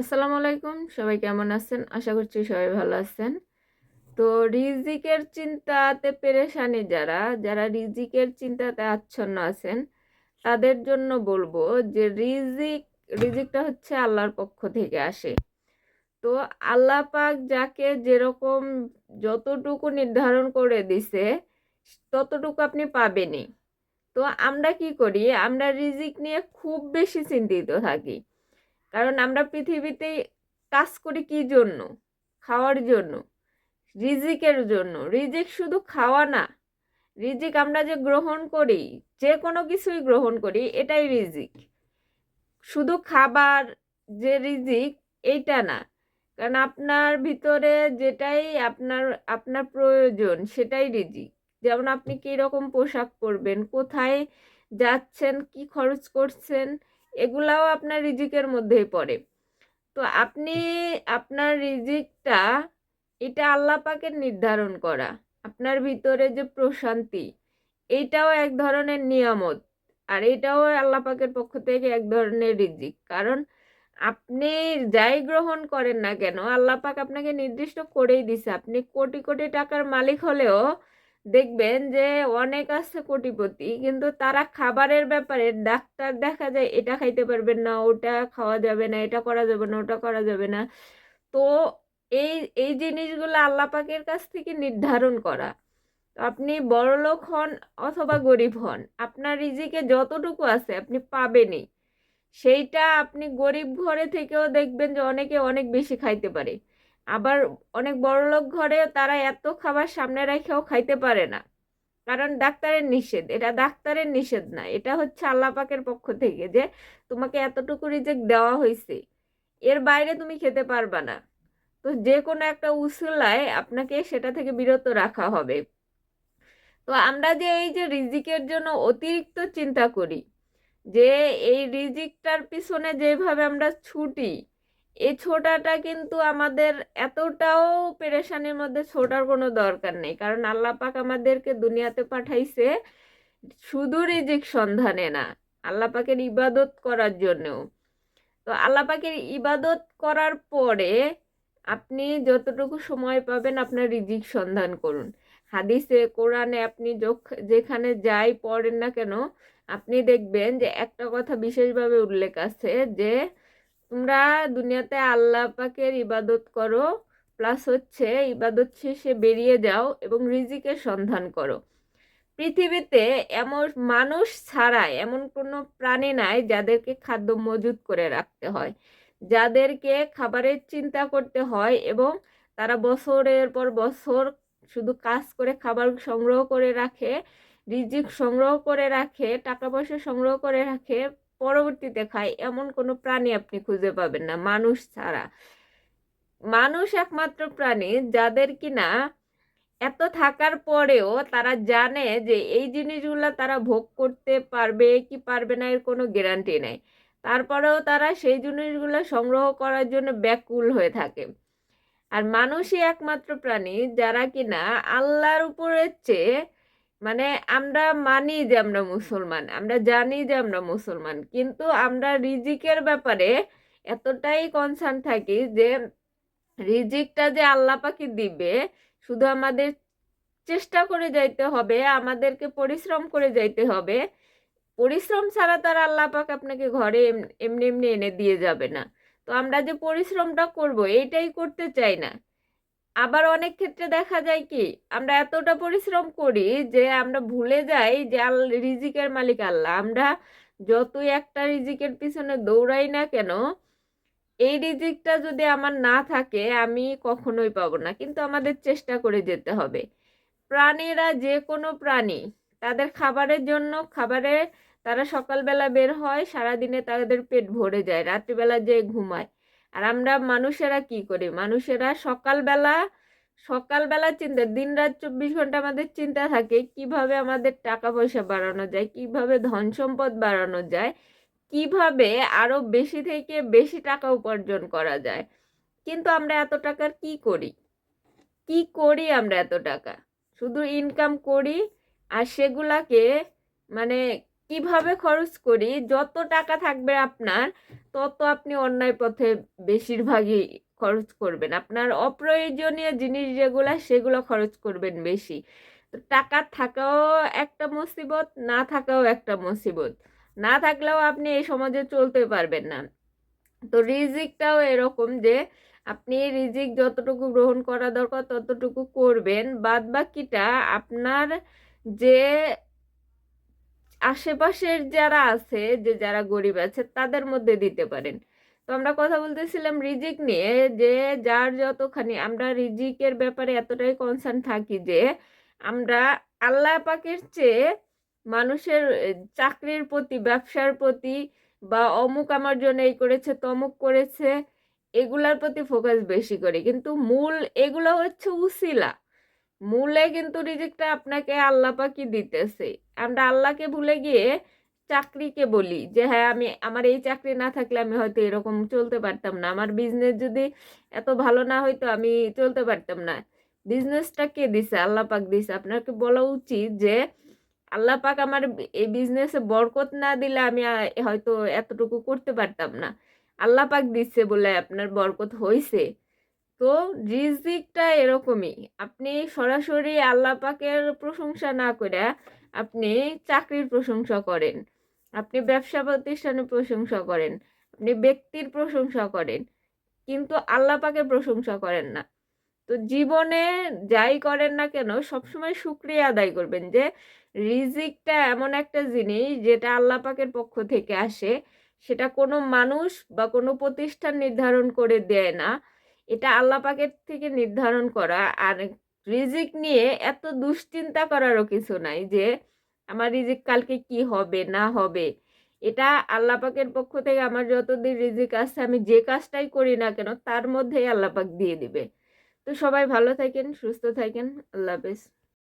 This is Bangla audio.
আসসালামু আলাইকুম, সবাই কেমন আছেন? আশা করছি সবাই ভালো আছেন। তো রিজিকের চিন্তাতে পেরেশানি যারা যারা রিজিকের চিন্তাতে আচ্ছন্ন আছেন, তাদের জন্য বলব যে রিজিক, রিজিকটা হচ্ছে আল্লাহর পক্ষ থেকে আসে। তো আল্লাহ পাক যাকে যেরকম যতটুকু নির্ধারণ করে দিছে, ততটুকু আপনি পাবেনই। তো আমরা কি করি? আমরা রিজিক নিয়ে খুব বেশি চিন্তিত থাকি। কারণ আমরা পৃথিবীতে কাজ করি কি জন্য? খাওয়ার জন্য। রিজিকের জন্য। রিজিক শুধু খাওয়া না। রিজিক আমরা যে গ্রহণ করি, যে কোনো কিছুই গ্রহণ করি, এটাই রিজিক। শুধু খাবার যে রিজিক, এইটা না। কারণ আপনার ভিতরে যেটাই আপনার আপনার প্রয়োজন, সেটাই রিজিক। যেমন আপনি কী রকম পোশাক পরবেন, কোথায় যাচ্ছেন, কি খরচ করছেন এগুলাও আপনার রিজিকের মধ্যেই পড়ে। তো আপনি আপনার রিজিকটা, এটা আল্লাহ পাকের নির্ধারণ করা, আপনার ভিতরে যে প্রশান্তি এইটাও এক ধরনের নিয়ামত, আর এটাও আল্লাহ পাকের পক্ষ থেকে এক ধরনের রিজিক। কারণ আপনি যাই গ্রহণ করেন না কেন, আল্লাহ পাক আপনাকে নির্দিষ্ট করেই দিছে। আপনি কোটি কোটি টাকার মালিক হলেও দেখবেন যে অনেক আছে কোটিপতি, কিন্তু তারা খাবারের ব্যাপারে ডাক্তার দেখা যায় এটা খাইতে পারবেন না, ওটা খাওয়া যাবে না, এটা করা যাবে না, ওটা করা যাবে না। তো এই এই জিনিসগুলো আল্লাহ পাকের কাছ থেকে নির্ধারণ করা। আপনি বড়লোক হন অথবা গরিব হন, আপনার রিজিকে যতটুকু আছে আপনি পাবেনই। সেইটা আপনি গরিব ঘরে থেকেও দেখবেন যে অনেকে অনেক বেশি খাইতে পারে। আবার অনেক বড়লোক ঘরে তারা এত খাবার সামনে রেখেও খাইতে পারে না। কারণ ডাক্তারের নিষেধ। এটা ডাক্তারের নিষেধ না। এটা হচ্ছে আল্লাহ পাকের পক্ষ থেকে যে তোমাকে এতটুকু রিজেক্ট দেওয়া হয়েছে এর বাইরে তুমি খেতে পারবা না। তো যে কোনো একটা উসুলায় আপনাকে সেটা থেকে বিরত রাখা হবে। তো আমরা যে এই যে রিজিকের জন্য অতিরিক্ত চিন্তা করি, যে এই রিজিকটার পিছনে যেভাবে আমরা ছুটি এই ছোটাটা কিন্তু আমাদের এতটাও পেরেশানির মধ্যে ছোটার কোনো দরকার নেই। কারণ আল্লাহ পাক আমাদেরকে দুনিয়াতে পাঠাইছে শুধু রিজিক সন্ধানে না, আল্লাহ পাকের ইবাদত করার জন্যও। তো আল্লাহ পাকের ইবাদত করার পরে আপনি যতটুকু সময় পাবেন আপনার রিজিক সন্ধান করুন। হাদিসে, কোরআনে আপনি যেখানে যাই পড়েন না কেন, আপনি দেখবেন যে একটা কথা বিশেষভাবে উল্লেখ আছে যে তোমরা দুনিয়াতে আল্লাহ পাকের ইবাদত করো প্লাস হচ্ছে ইবাদত শেষে বেরিয়ে যাও এবং রিজিকের সন্ধান করো। পৃথিবীতে এমন মানুষ ছাড়া এমন কোনো প্রাণী নাই যাদেরকে খাদ্য মজুত করে রাখতে হয়। যাদেরকে খাবারের চিন্তা করতে হয় এবং তারা বছরের পর বছর শুধু কাজ করে খাবার সংগ্রহ করে রাখে, রিজিক সংগ্রহ করে রাখে, টাকা পয়সা সংগ্রহ করে রাখে পরবর্তীতে খায়, এমন কোনো প্রাণী আপনি খুঁজে পাবেন না, মানুষ ছাড়া। মানুষ একমাত্র প্রাণী যাদের কিনা এত থাকার পরেও তারা জানে যে এই জিনিসগুলো তারা ভোগ করতে পারবে কি পারবে না, এর কোনো গ্যারান্টি নেই। তারপরেও তারা সেই জিনিসগুলো সংগ্রহ করার জন্য ব্যাকুল হয়ে থাকে। আর মানুষই একমাত্র প্রাণী যারা কিনা আল্লাহর উপরের চেয়ে মানে আমরা মানি যে আমরা মুসলমান, আমরা জানি যে আমরা মুসলমান। কিন্তু আমরা রিজিকের ব্যাপারে এতটাই কনসার্ন থাকি যে রিজিকটা যে আল্লাহ পাখি দিবে, শুধু আমাদের চেষ্টা করে যাইতে হবে, আমাদেরকে পরিশ্রম করে যাইতে হবে। পরিশ্রম ছাড়া তার আল্লাহ পাক আপনাকে ঘরে এমনি এমনি এনে দিয়ে যাবে না। তো আমরা যে পরিশ্রমটা করব, এইটাই করতে চাই না। আবার অনেক ক্ষেত্রে দেখা যায় কি, আমরা এতটা পরিশ্রম করি যে আমরা ভুলে যাই যে আল রিজিকের মালিক আল্লাহ। আমরা যতই একটা রিজিকের পিছনে দৌড়াই না কেন, এই রিজিকটা যদি আমার না থাকে, আমি কখনোই পাবো না। কিন্তু আমাদের চেষ্টা করে যেতে হবে। প্রাণীরা যে কোনো প্রাণী, তাদের খাবারের জন্য খাবারে তারা সকালবেলা বের হয়, সারাদিনে তাদের পেট ভরে যায়, রাত্রিবেলা যে ঘুমায়। আর আমরা মানুষেরা কি করি? মানুষেরা সকালবেলা সকালবেলা চিন্তা দিন রাত চব্বিশ ঘণ্টা আমাদের চিন্তা থাকে কীভাবে আমাদের টাকা পয়সা বাড়ানো যায়, কীভাবে ধন সম্পদ বাড়ানো যায়, কীভাবে আরও বেশি থেকে বেশি টাকা উপার্জন করা যায়। কিন্তু আমরা এত টাকার কি করি? কি করি আমরা এত টাকা? শুধু ইনকাম করি আর সেগুলাকে মানে কীভাবে খরচ করি, যত টাকা থাকবে আপনার, তত আপনি অন্যায় পথে বেশিরভাগই খরচ করবেন। আপনার অপ্রয়োজনীয় জিনিস যেগুলো, সেগুলো খরচ করবেন বেশি। টাকা থাকাও একটা মুসিবত, না থাকাও একটা মুসিবত। না থাকলেও আপনি এই সমাজে চলতে পারবেন না। তো রিজিকটাও এরকম যে, আপনি রিজিক যতটুকু গ্রহণ করা দরকার, ততটুকু করবেন। বাদ বাকিটা আপনার যে আশেপাশের যারা আছে, যে যারা গরিব আছে, তাদের মধ্যে দিতে পারেন। তো আমরা কথা বলতেছিলাম রিজিক নিয়ে, যে যার যতখানি, আমরা রিজিকের ব্যাপারে এতটাই কনসার্ন থাকি যে, আমরা আল্লাহ পাকের চেয়ে মানুষের চাকরির প্রতি, ব্যবসার প্রতি, বা অমুক আমার জন্য এই করেছে, তমুক করেছে, এগুলার প্রতি ফোকাস বেশি করি। কিন্তু মূল এগুলো হচ্ছে উসিলা। মূলে কিন্তু রিজিকটা আপনাকে আল্লাহ পাকই দিতেছে। আমরা আল্লাহকে ভুলে গিয়ে চাকরিকে বলি যে হ্যাঁ আমি, আমার এই চাকরি না থাকলে আমি হয়তো এরকম চলতে পারতাম না। আমার বিজনেস যদি এত ভালো না হইতো, আমি চলতে পারতাম না। বিজনেসটা কে দিছে? আল্লাহ পাক দিছে। আপনাকে বলা উচিত যে, আল্লাহ পাক আমার এই বিজনেসে বরকত না দিলে আমি হয়তো এতটুকু করতে পারতাম না। আল্লাহ পাক দিচ্ছে বলে আপনার বরকত হইছে। তো রিজিকটা এরকমই। আপনি সরাসরি আল্লাহ পাকের প্রশংসা না করে আপনি চাকরির প্রশংসা করেন। আপনি ব্যবসা প্রতিষ্ঠানের প্রশংসা করেন। আপনি ব্যক্তির প্রশংসা করেন। কিন্তু আল্লাহ পাকের প্রশংসা করেন না। তো জীবনে যাই করেন না কেন সবসময় শুক্রিয়া আদায় করবেন যে রিজিকটা এমন একটা জিনিস যেটা আল্লাহ পাকের পক্ষ থেকে আসে। সেটা কোনো মানুষ বা কোনো প্রতিষ্ঠান নির্ধারণ করে দেয় না। এটা আল্লাহ পাকের থেকে নির্ধারণ করা। আর রিজিক নিয়ে এত দুশ্চিন্তা করারও কিছু নাই যে, আমার রিজিক কালকে কি হবে, না হবে। এটা আল্লাহ পাকের পক্ষ থেকে আমার যতদিন রিজিক আসছে আমি যে কাজটাই করি না কেন, তার মধ্যেই আল্লাহ পাক দিয়ে দিবে। তো সবাই ভালো থাকেন, সুস্থ থাকেন। আল্লাহ হাফেজ।